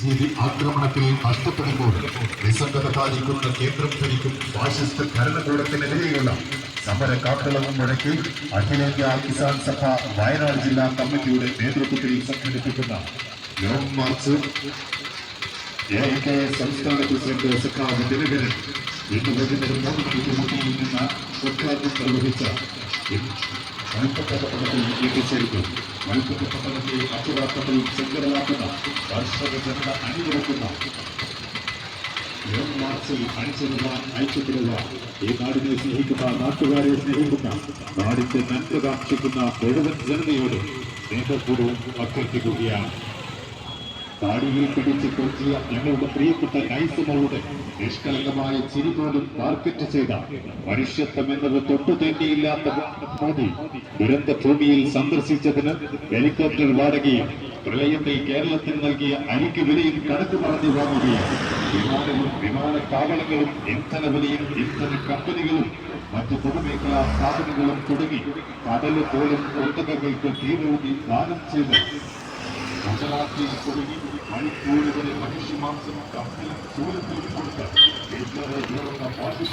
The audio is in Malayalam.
ജീവി ആക്രമണത്തിൽ നഷ്ടപ്പെടുമ്പോൾ നിസ്സംഗത പാലിക്കുന്ന കേന്ദ്രം ഭരിക്കും ഫാഷിസ്റ്റ് ഭരണകൂടത്തിനെതിരെയുള്ള സമര കാക്കളവും മുഴക്കി അഖിലേന്ത്യാ കിസാൻ സഭ വയനാട് ജില്ലാ കമ്മിറ്റിയുടെ നേതൃത്വത്തിൽ സംഘടിപ്പിക്കുന്ന ലോങ് മാർച്ച് എ കെ സംസ്ഥാന പ്രസിഡന്റ് സഖാവ് ദിനകരൻ ഇന്ന് വൈകുന്നേരം മൂന്ന് മണിക്ക് മുന്നിൽ നിന്ന് ഉദ്ഘാടനം നിർവഹിച്ച മൽപ്പറ്റ പട്ടണത്തിൽ എത്തിച്ചേർക്കും മൽപ്പറ്റ പട്ടണത്തെ അക്ഷരാർത്ഥത്തിൽ ശങ്കരമാക്കുന്ന കർഷക ജനത അണിനിരക്കുന്ന മാർച്ചിൽ അണിചേരുവാൻ ഐക്യപ്പെടുക ഈ നാടിനെ സ്നേഹിക്കുന്ന നാട്ടുകാരെ സ്നേഹിക്കുന്ന നാടിന്റെ നന്മ കാക്ഷിക്കുന്ന മുഴുവൻ ജനതയോട് സ്നേഹപൂർവം അഭ്യർത്ഥിക്കുകയാണ്. താടിയിൽ പിടിച്ച് കൊച്ചിയ ഞങ്ങളുടെ പ്രിയപ്പെട്ട നൈസമകളുടെ നിഷ്കളങ്കമായ ചിരി പോലും മാർക്കറ്റ് ചെയ്ത മനുഷ്യത്വം എന്നത് തൊട്ടു തന്നെയില്ലാത്ത മോദി ദുരന്ത ഭൂമിയിൽ സന്ദർശിച്ചതിന് ഹെലികോപ്റ്റർ വാടകയും പ്രളയത്തിൽ കേരളത്തിന് നൽകിയ അരിക്ക് വിലയും കണക്ക് പറഞ്ഞു വാങ്ങുകയും വിമാനവും വിമാനത്താവളങ്ങളും ഇന്ധന വിലയും ഇന്ധന കമ്പനികളും മറ്റ് പൊതുമേഖലാ സ്ഥാപനങ്ങളും തുടങ്ങി കടൽ പോലും ഒട്ടകങ്ങൾക്ക് തീരൂതി ദാനം ചെയ്ത്. ഗുജറാത്തിൽ തുടങ്ങി മണിക്കൂറുകളിൽ മനുഷ്യമാംസം കമ്പിലും സൂര്യത്തിൽ കൊടുത്ത് ഇന്നലെ ഉയർന്ന പാകിസ്ഥാൻ